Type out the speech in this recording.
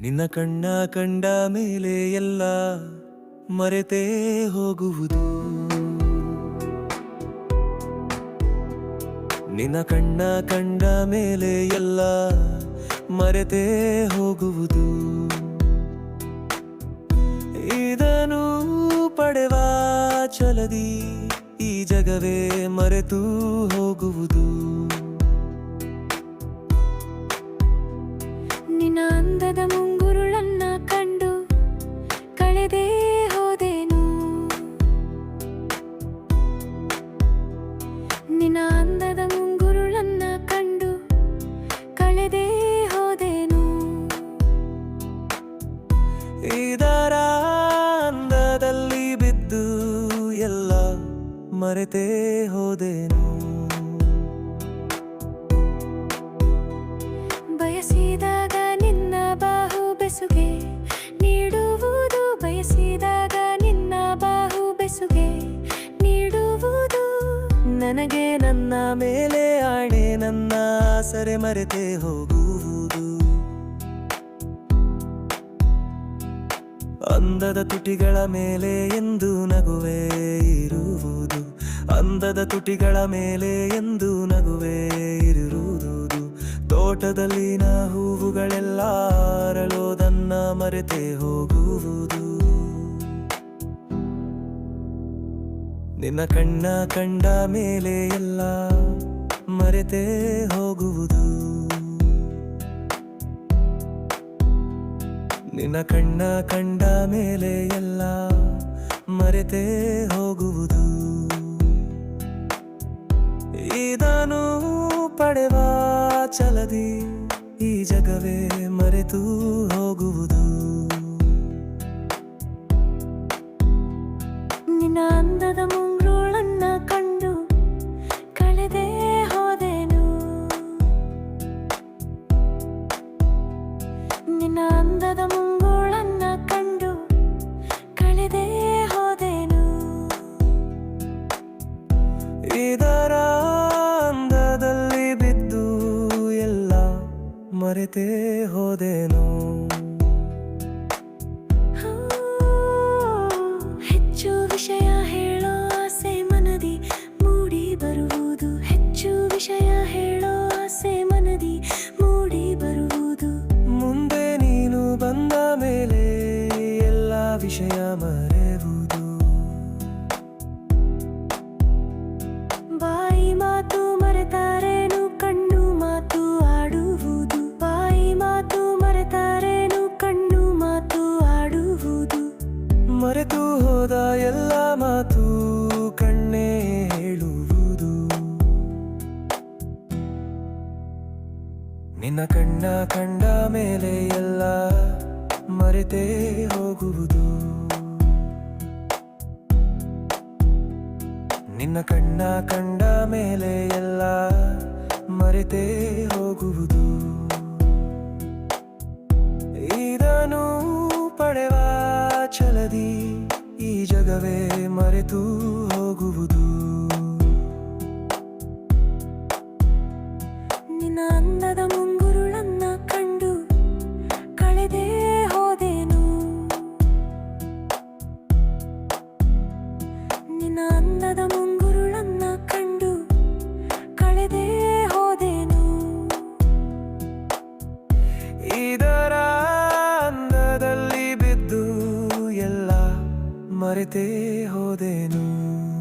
ನಿನ್ನ ಕಣ್ಣ ಕಂಡ ಮೇಲೆ ಎಲ್ಲ ಮರೆತೇ ಹೋಗುವುದು. ನಿನ್ನ ಕಣ್ಣ ಕಂಡ ಮೇಲೆ ಎಲ್ಲ ಮರೆತೇ ಹೋಗುವುದು. ಇದನ್ನು ಪಡೆವ ಚಲದಿ ಈ ಜಗವೇ ಮರೆತು ಹೋಗುವುದು. ನಿನ್ನ ಅಂದದ ಮುಂಗುರುಳನ್ನ ಕಂಡು ಕಳೆದೇ ಹೋದೆನು. ನಿನ್ನ ಇದರ ಅಂದದಲ್ಲಿ ಬಿದ್ದು ಎಲ್ಲ ಮರೆತೇ ಹೋದೆನು. ಬಯಸಿದಾಗ ನಿನ್ನ ಬಾಹು ಬೆಸುಗೆ ನೀಡುವುದು ಬಯಸಿದಾಗ ನಿನ್ನ ಬಾಹು ಬೆಸುಗೆ ನೀಡುವುದು. ನನಗೆ ನನ್ನ ಮೇಲೆ ಆಣೆ ನನ್ನ ಸರೆ ಮರೆತೇ ಹೋಗುವುದು. ಅಂದದ ತುಟಿಗಳ ಮೇಲೆ ಎಂದು ನಗುವೆ ಇರುವುದು. ಅಂದದ ತುಟಿಗಳ ಮೇಲೆ ಎಂದು ನಗುವೆ ಇರುವುದು. ತೋಟದಲ್ಲಿನ ಹೂವುಗಳೆಲ್ಲ ಅರಳೋದನ್ನ ಮರೆತೇ ಹೋಗುವುದು. ನಿನ್ನ ಕಣ್ಣ ಕಂಡ ಮೇಲೆ ಎಲ್ಲ ಮರೆತೇ ಹೋಗುವುದು. ನಿನ್ನ ಕಣ್ಣ ಕಂಡ ಮೇಲೆ ಎಲ್ಲ ಮರೆತೇ ಹೋಗುವುದು. ಇದನ್ನು ಪಡೆವ ಚಲದಿ ಈ ಜಗವೇ ಮರೆತು ಹೋಗುವುದು. ನಿನ್ನ ಅಂದದ ಮುಂಗುರುಳನ್ನ ಕಂಡು ಕಳೆದೆ ಹೋದೆನು. ನಿನ್ನ ಅಂದದ ಮರೆತೇ ಹೋದೆನು ಹೂ, ಮರೆತು ಹೋದ ಎಲ್ಲ ಮಾತು ಕಣ್ಣೇ ಹೇಳುವುದು. ನಿನ್ನ ಕಣ್ಣ ಕಂಡ ಮೇಲೆ ಎಲ್ಲ ಮರೆತೇ ಹೋಗುವುದು. ನಿನ್ನ ಕಣ್ಣ ಕಂಡ ಮೇಲೆ ಎಲ್ಲ ಮರೆತೇ ಹೋಗುವುದು. ಈ ಜಗವೇ ಮರೆತು ಹೋಗುವುದು. ಮರೆತೇ ಹೋದೆನು.